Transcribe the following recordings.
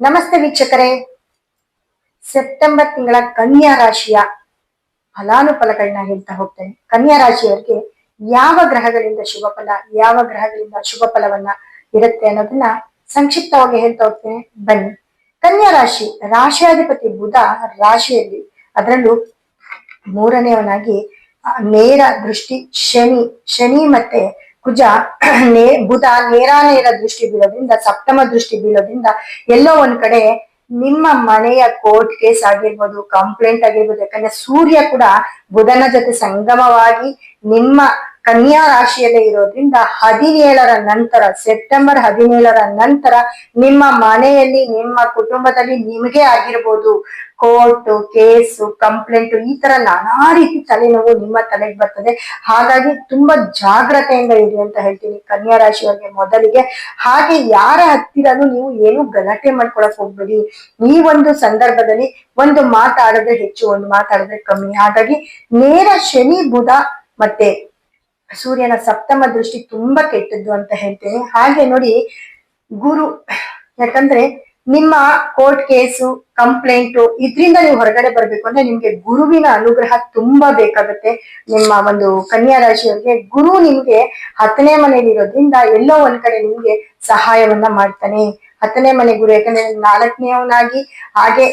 ನಮಸ್ತೆ ವೀಕ್ಷಕರೇ. ಸೆಪ್ಟೆಂಬರ್ ತಿಂಗಳ ಕನ್ಯಾ ರಾಶಿಯ ಫಲಾನುಫಲಗಳನ್ನ ಹೇಳ್ತಾ ಹೋಗ್ತೇನೆ. ಕನ್ಯಾ ರಾಶಿಯವರಿಗೆ ಯಾವ ಗ್ರಹಗಳಿಂದ ಶುಭ ಫಲ ಯಾವ ಗ್ರಹಗಳಿಂದ ಶುಭ ಫಲವನ್ನ ಇರುತ್ತೆ ಅನ್ನೋದನ್ನ ಸಂಕ್ಷಿಪ್ತವಾಗಿ ಹೇಳ್ತಾ ಹೋಗ್ತೇನೆ. ಬನ್ನಿ. ಕನ್ಯಾ ರಾಶಿ, ರಾಶಿಯಾಧಿಪತಿ ಬುಧ ರಾಶಿಯಲ್ಲಿ ಅದರಲ್ಲೂ ಮೂರನೆಯವನಾಗಿ ನೇರ ದೃಷ್ಟಿ ಶನಿ ಶನಿ ಮತ್ತೆ ಕುಜ ನೇ, ಬುಧ ನೇರ ನೇರ ದೃಷ್ಟಿ ಬೀಳೋದ್ರಿಂದ, ಸಪ್ತಮ ದೃಷ್ಟಿ ಬೀಳೋದ್ರಿಂದ ಎಲ್ಲೋ ಒಂದ್ ಕಡೆ ನಿಮ್ಮ ಮನೆಯ ಕೋರ್ಟ್ ಕೇಸ್ ಆಗಿರ್ಬೋದು ಕಂಪ್ಲೇಂಟ್ ಆಗಿರ್ಬೋದು, ಯಾಕಂದ್ರೆ ಸೂರ್ಯ ಕೂಡ ಬುಧನ ಜೊತೆ ಸಂಗಮವಾಗಿ ನಿಮ್ಮ ಕನ್ಯಾ ರಾಶಿಯಲ್ಲೇ ಇರೋದ್ರಿಂದ ಹದಿನೇಳರ ನಂತರ, ಸೆಪ್ಟೆಂಬರ್ ಹದಿನೇಳರ ನಂತರ ನಿಮ್ಮ ಮನೆಯಲ್ಲಿ, ನಿಮ್ಮ ಕುಟುಂಬದಲ್ಲಿ ನಿಮಗೆ ಆಗಿರ್ಬೋದು ಕೋರ್ಟ್, ಕೇಸು, ಕಂಪ್ಲೇಂಟ್, ಈ ತರ ನಾನಾ ರೀತಿ ತಲೆನೋವು ನಿಮ್ಮ ತಲೆಗೆ ಬರ್ತದೆ. ಹಾಗಾಗಿ ತುಂಬಾ ಜಾಗ್ರತೆಯಿಂದ ಇರಿ ಅಂತ ಹೇಳ್ತೀನಿ ಕನ್ಯಾ ರಾಶಿಯವರಿಗೆ ಮೊದಲಿಗೆ. ಹಾಗೆ ಯಾರ ಹತ್ತಿರನೂ ನೀವು ಏನು ಗಲಾಟೆ ಮಾಡ್ಕೊಳಕ್ ಹೋಗ್ಬೇಡಿ. ಈ ಒಂದು ಸಂದರ್ಭದಲ್ಲಿ ಒಂದು ಮಾತಾಡಿದ್ರೆ ಹೆಚ್ಚು, ಒಂದು ಮಾತಾಡಿದ್ರೆ ಕಮ್ಮಿ. ಹಾಗಾಗಿ ನೇರ ಶನಿ, ಬುಧ ಮತ್ತೆ ಸೂರ್ಯನ ಸಪ್ತಮ ದೃಷ್ಟಿ ತುಂಬಾ ಕೆಟ್ಟದ್ದು ಅಂತ ಹೇಳ್ತೇನೆ. ಹಾಗೆ ನೋಡಿ ಗುರು, ಯಾಕಂದ್ರೆ ನಿಮ್ಮ ಕೋರ್ಟ್ ಕೇಸು ಕಂಪ್ಲೇಂಟು ಇದರಿಂದ ನೀವು ಹೊರಗಡೆ ಬರ್ಬೇಕು ಅಂದ್ರೆ ನಿಮ್ಗೆ ಗುರುವಿನ ಅನುಗ್ರಹ ತುಂಬಾ ಬೇಕಾಗುತ್ತೆ. ನಿಮ್ಮ ಒಂದು ಕನ್ಯಾ ರಾಶಿಯವರಿಗೆ ಗುರು ನಿಮ್ಗೆ ಹತ್ತನೇ ಮನೇಲಿ ಇರೋದ್ರಿಂದ ಎಲ್ಲೋ ಒಂದ್ ಕಡೆ ನಿಮ್ಗೆ ಸಹಾಯವನ್ನ ಮಾಡ್ತಾನೆ. ಹತ್ತನೇ ಮನೆ ಗುರು ಯಾಕಂದ್ರೆ ನಾಲ್ಕನೇವನಾಗಿ ಹಾಗೆ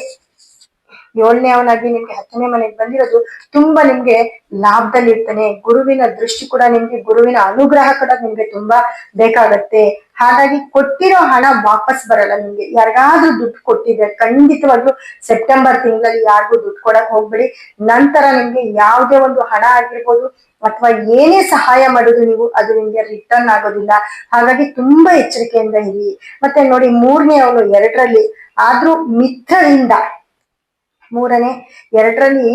ಏಳನೇ ಅವನಾಗಿ ನಿಮ್ಗೆ ಹತ್ತನೇ ಮನೆಗೆ ಬಂದಿರೋದು ತುಂಬಾ ನಿಮ್ಗೆ ಲಾಭದಲ್ಲಿ ಇರ್ತಾನೆ ಗುರುವಿನ ದೃಷ್ಟಿ ಕೂಡ ನಿಮ್ಗೆ ಗುರುವಿನ ಅನುಗ್ರಹ ಕೂಡ ನಿಮ್ಗೆ ತುಂಬಾ ಬೇಕಾಗತ್ತೆ. ಹಾಗಾಗಿ ಕೊಟ್ಟಿರೋ ಹಣ ವಾಪಸ್ ಬರಲ್ಲ ನಿಮ್ಗೆ. ಯಾರಿಗಾದ್ರೂ ದುಡ್ಡು ಕೊಟ್ಟಿದ್ರೆ ಖಂಡಿತವಾಗ್ಲೂ ಸೆಪ್ಟೆಂಬರ್ ತಿಂಗಳಲ್ಲಿ ಯಾರಿಗೂ ದುಡ್ಡು ಕೊಡಕ್ ಹೋಗ್ಬೇಡಿ. ನಂತರ ನಿಮ್ಗೆ ಯಾವುದೇ ಒಂದು ಹಣ ಆಗಿರ್ಬೋದು ಅಥವಾ ಏನೇ ಸಹಾಯ ಮಾಡೋದು ನೀವು ಅದು ನಿಮ್ಗೆ ರಿಟರ್ನ್ ಆಗೋದಿಲ್ಲ. ಹಾಗಾಗಿ ತುಂಬಾ ಎಚ್ಚರಿಕೆಯಿಂದ ಇರಿ. ಮತ್ತೆ ನೋಡಿ ಮೂರನೇ ಅವನು ಎರಡರಲ್ಲಿ. ಆದ್ರೂ ಮಿತ್ರರಿಂದ, ಮೂರನೇ, ಎರಡರಲ್ಲಿ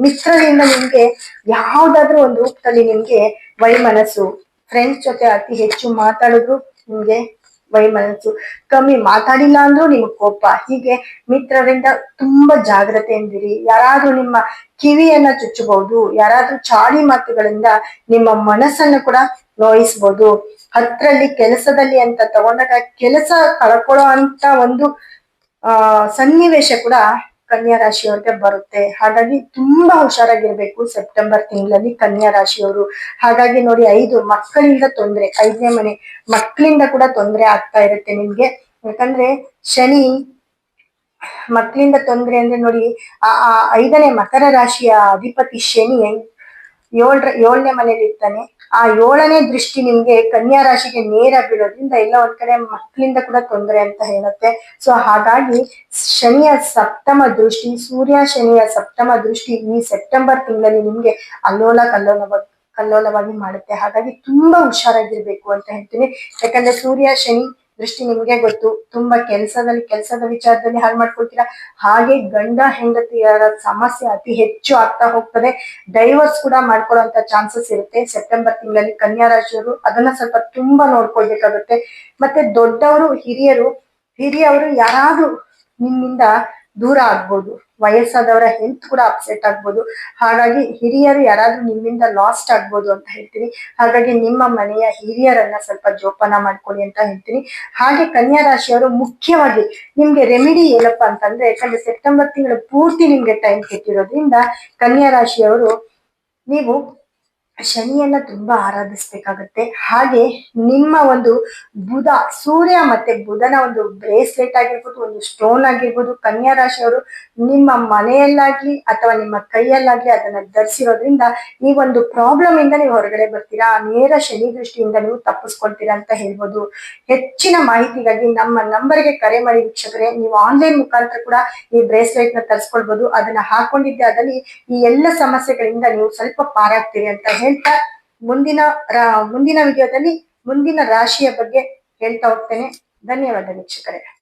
ಮಿತ್ರರಿಂದ ನಿಮ್ಗೆ ಯಾವ್ದಾದ್ರೂ ಒಂದು ರೂಪದಲ್ಲಿ ನಿಮ್ಗೆ ವೈಮನಸ್ಸು. ಫ್ರೆಂಡ್ಸ್ ಜೊತೆ ಅತಿ ಹೆಚ್ಚು ಮಾತಾಡಿದ್ರು ನಿಮ್ಗೆ ವೈಮನಸ್ಸು ಕಮ್ಮಿ ಮಾತಾಡಿಲ್ಲ ಅಂದ್ರೂ ನಿಮ್ಗೆ ಕೋಪ. ಹೀಗೆ ಮಿತ್ರರಿಂದ ತುಂಬಾ ಜಾಗ್ರತೆಯಿಂದಿರಿ ಯಾರಾದ್ರೂ ನಿಮ್ಮ ಕಿವಿಯನ್ನ ಚುಚ್ಚಬಹುದು. ಯಾರಾದ್ರೂ ಚಾಡಿ ಮಾತುಗಳಿಂದ ನಿಮ್ಮ ಮನಸ್ಸನ್ನ ಕೂಡ ನೋಯಿಸ್ಬೋದು. ಹತ್ರಲ್ಲಿ ಕೆಲಸದಲ್ಲಿ ಅಂತ ತಗೊಂಡಾಗ ಕೆಲಸ ಕಳ್ಕೊಳ್ಳೋ ಅಂತ ಒಂದು, ಆ, ಸನ್ನಿವೇಶ ಕೂಡ ಕನ್ಯಾ ರಾಶಿಯವ್ರಿಗೆ ಬರುತ್ತೆ. ಹಾಗಾಗಿ ತುಂಬಾ ಹುಷಾರಾಗಿರ್ಬೇಕು ಸೆಪ್ಟೆಂಬರ್ ತಿಂಗಳಲ್ಲಿ ಕನ್ಯಾ ರಾಶಿಯವರು. ಹಾಗಾಗಿ ನೋಡಿ ಐದು, ಮಕ್ಕಳಿಂದ ತೊಂದರೆ, ಐದನೇ ಮನೆ ಮಕ್ಕಳಿಂದ ಕೂಡ ತೊಂದರೆ ಆಗ್ತಾ ಇರುತ್ತೆ ನಿಮ್ಗೆ. ಯಾಕಂದ್ರೆ ಶನಿ ಮಕ್ಕಳಿಂದ ತೊಂದರೆ ಅಂದ್ರೆ ನೋಡಿ, ಆ ಐದನೇ ಮಕರ ರಾಶಿಯ ಅಧಿಪತಿ ಶನಿ ಏಳ್ರ ಏಳನೇ ಮನೇಲಿ ಇರ್ತಾನೆ ಆ ಏಳನೇ ದೃಷ್ಟಿ ನಿಮ್ಗೆ ಕನ್ಯಾ ರಾಶಿಗೆ ನೇರ ಬೀಳೋದ್ರಿಂದ ಎಲ್ಲ ಒಂದ್ ಕಡೆ ಮಕ್ಕಳಿಂದ ಕೂಡ ತೊಂದರೆ ಅಂತ ಹೇಳುತ್ತೆ. ಸೊ ಹಾಗಾಗಿ ಶನಿಯ ಸಪ್ತಮ ದೃಷ್ಟಿ, ಸೂರ್ಯ ಶನಿಯ ಸಪ್ತಮ ದೃಷ್ಟಿ ಈ ಸೆಪ್ಟೆಂಬರ್ ತಿಂಗಳಲ್ಲಿ ನಿಮ್ಗೆ ಅಲ್ಲೋಲ ಕಲ್ಲೋಲ ಕಲ್ಲೋಲವಾಗಿ ಮಾಡುತ್ತೆ. ಹಾಗಾಗಿ ತುಂಬಾ ಹುಷಾರಾಗಿರ್ಬೇಕು ಅಂತ ಹೇಳ್ತೀನಿ. ಯಾಕಂದ್ರೆ ಸೂರ್ಯ, ಶನಿ ದೃಷ್ಟಿ ನಿಮ್ಗೆ ಗೊತ್ತು. ತುಂಬಾ ಕೆಲಸದಲ್ಲಿ, ಕೆಲಸದ ವಿಚಾರದಲ್ಲಿ ಹಾಳು ಮಾಡ್ಕೊಳ್ತೀರಾ? ಹಾಗೆ ಗಂಡ ಹೆಂಡತಿಯರ ಸಮಸ್ಯೆ ಅತಿ ಹೆಚ್ಚು ಆಗ್ತಾ ಹೋಗ್ತದೆ. ಡೈವರ್ಸ್ ಕೂಡ ಮಾಡ್ಕೊಳ್ಳುವಂತ ಚಾನ್ಸಸ್ ಇರುತ್ತೆ. ಸೆಪ್ಟೆಂಬರ್ ತಿಂಗಳಲ್ಲಿ ಕನ್ಯಾ ರಾಶಿಯವರು ಅದನ್ನ ಸ್ವಲ್ಪ ತುಂಬಾ ನೋಡ್ಕೊಳ್ಬೇಕಾಗುತ್ತೆ. ಮತ್ತೆ ದೊಡ್ಡವರು, ಹಿರಿಯರು, ಹಿರಿಯವರು ಯಾರಾದ್ರೂ ನಿಮ್ಮಿಂದ ದೂರ ಆಗ್ಬೋದು. ವಯಸ್ಸಾದವರ ಹೆಲ್ತ್ ಕೂಡ ಅಪ್ಸೆಟ್ ಆಗ್ಬೋದು. ಹಾಗಾಗಿ ಹಿರಿಯರು ಯಾರಾದ್ರೂ ನಿಮ್ಮಿಂದ ಲಾಸ್ಟ್ ಆಗ್ಬೋದು ಅಂತ ಹೇಳ್ತೀನಿ. ಹಾಗಾಗಿ ನಿಮ್ಮ ಮನೆಯ ಹಿರಿಯರನ್ನ ಸ್ವಲ್ಪ ಜೋಪಾನ ಮಾಡ್ಕೊಳ್ಳಿ ಅಂತ ಹೇಳ್ತೀನಿ. ಹಾಗೆ ಕನ್ಯಾ ರಾಶಿಯವರು ಮುಖ್ಯವಾಗಿ ನಿಮ್ಗೆ ರೆಮಿಡಿ ಏನಪ್ಪಾ ಅಂತಂದ್ರೆ, ಯಾಕಂದ್ರೆ ಸೆಪ್ಟೆಂಬರ್ ತಿಂಗಳು ಪೂರ್ತಿ ನಿಮ್ಗೆ ಟೈಮ್ ಕೆಟ್ಟಿರೋದ್ರಿಂದ ಕನ್ಯಾ ರಾಶಿಯವರು ನೀವು ಶನಿಯನ್ನ ತುಂಬಾ ಆರಾಧಿಸ್ಬೇಕಾಗತ್ತೆ. ಹಾಗೆ ನಿಮ್ಮ ಒಂದು ಬುಧ, ಸೂರ್ಯ ಮತ್ತೆ ಬುಧನ ಒಂದು ಬ್ರೇಸ್ಲೆಟ್ ಆಗಿರ್ಬೋದು, ಒಂದು ಸ್ಟೋನ್ ಆಗಿರ್ಬೋದು ಕನ್ಯಾ ರಾಶಿಯವರು ನಿಮ್ಮ ಮನೆಯಲ್ಲಾಗ್ಲಿ ಅಥವಾ ನಿಮ್ಮ ಕೈಯಲ್ಲಾಗ್ಲಿ ಅದನ್ನ ಧರಿಸಿರೋದ್ರಿಂದ ಈ ಒಂದು ಪ್ರಾಬ್ಲಮ್ ಇಂದ ನೀವು ಹೊರಗಡೆ ಬರ್ತೀರಾ? ನೇರ ಶನಿ ದೃಷ್ಟಿಯಿಂದ ನೀವು ತಪ್ಪಿಸ್ಕೊಳ್ತೀರಾ ಅಂತ ಹೇಳ್ಬೋದು. ಹೆಚ್ಚಿನ ಮಾಹಿತಿಗಾಗಿ ನಮ್ಮ ನಂಬರ್ಗೆ ಕರೆ ಮಾಡಿ ವೀಕ್ಷಕರೇ, ನೀವು ಆನ್ಲೈನ್ ಮುಖಾಂತರ ಕೂಡ ಈ ಬ್ರೇಸ್ಲೆಟ್ನ ತರಿಸ್ಕೊಳ್ಬಹುದು ಅದನ್ನ ಹಾಕೊಂಡಿದ್ದೆ, ಅದರಲ್ಲಿ ಈ ಎಲ್ಲ ಸಮಸ್ಯೆಗಳಿಂದ ನೀವು ಸ್ವಲ್ಪ ಪಾರಾಗ್ತೀರಿ ಅಂತ ಹೇಳ್ತಾ ಮುಂದಿನ ಮುಂದಿನ ವಿಡಿಯೋದಲ್ಲಿ ಮುಂದಿನ ರಾಶಿಯ ಬಗ್ಗೆ ಹೇಳ್ತಾ ಹೋಗ್ತೇನೆ. ಧನ್ಯವಾದ ವೀಕ್ಷಕರೇ.